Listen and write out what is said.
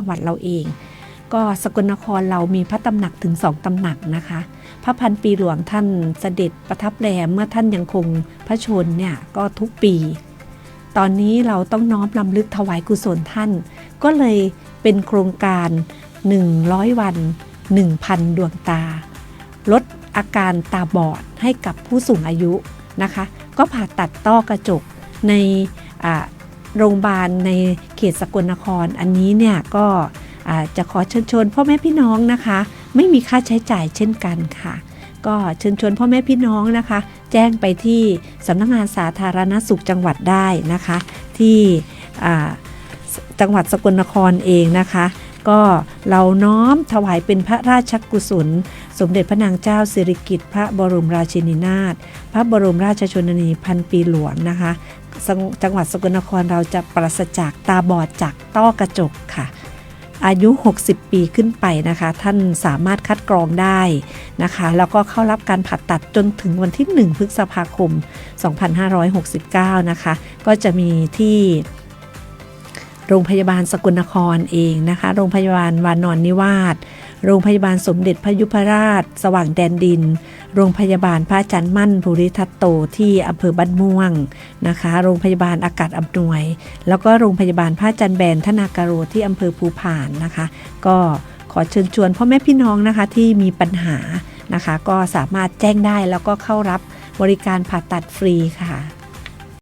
จังหวัดเราเอง ก็สกลนครเรามีพระตำหนักถึงสองตำหนักนะคะ พระพันปีหลวงท่านเสด็จประทับแรมเมื่อท่านยังคงพระชนเนี่ยก็ทุกปี ตอนนี้เราต้องน้อมรำลึกถวายกุศลท่าน ก็เลยเป็นโครงการ 100 วัน 1,000 ดวงตา ลดอาการตาบอดให้กับผู้สูงอายุนะคะ ก็ผ่าตัดต้อกระจกในโรงพยาบาลใน เขตสกลนคร อันนี้เนี่ยก็จะขอเชิญชวนพ่อแม่พี่น้องนะคะ ไม่มีค่าใช้จ่ายเช่นกันค่ะ ก็เชิญชวนพ่อแม่พี่น้องนะคะ แจ้งไปที่สำนักงานสาธารณสุขจังหวัดได้นะคะ ที่จังหวัดสกลนครเองนะคะ ก็เราน้อมถวายเป็นพระราชกุศล สมเด็จพระนางเจ้าสิริกิติ์พระบรมราชินีนาถพระบรมราชชนนีพันปีหลวงนะคะ จังหวัดสกลนครเราจะปราศจากตาบอดจากต้อกระจกค่ะอายุ 60 ปีขึ้นไปนะคะ ท่านสามารถคัดกรองได้นะคะ แล้วก็เข้ารับการผ่าตัดจนถึงวันที่ 1 พฤษภาคม 2569 นะคะ ก็จะมีที่ โรงพยาบาลสกลนครเองนะคะ โรงพยาบาลวานอนนิวาสโรงพยาบาลสมเด็จพระยุพราช สว่างแดนดิน โรงพยาบาลพระจันทร์มั่นภูริทัตโตที่อำเภอบ้านม่วงนะคะ โรงพยาบาลอากาศอำนวย แล้วก็โรงพยาบาลพระจันทร์แบนทนาการโรที่อำเภอภูผานนะคะ ก็ขอเชิญชวนพ่อแม่พี่น้องนะคะที่มีปัญหานะคะ ก็สามารถแจ้งได้แล้วก็เข้ารับบริการผ่าตัดฟรีค่ะ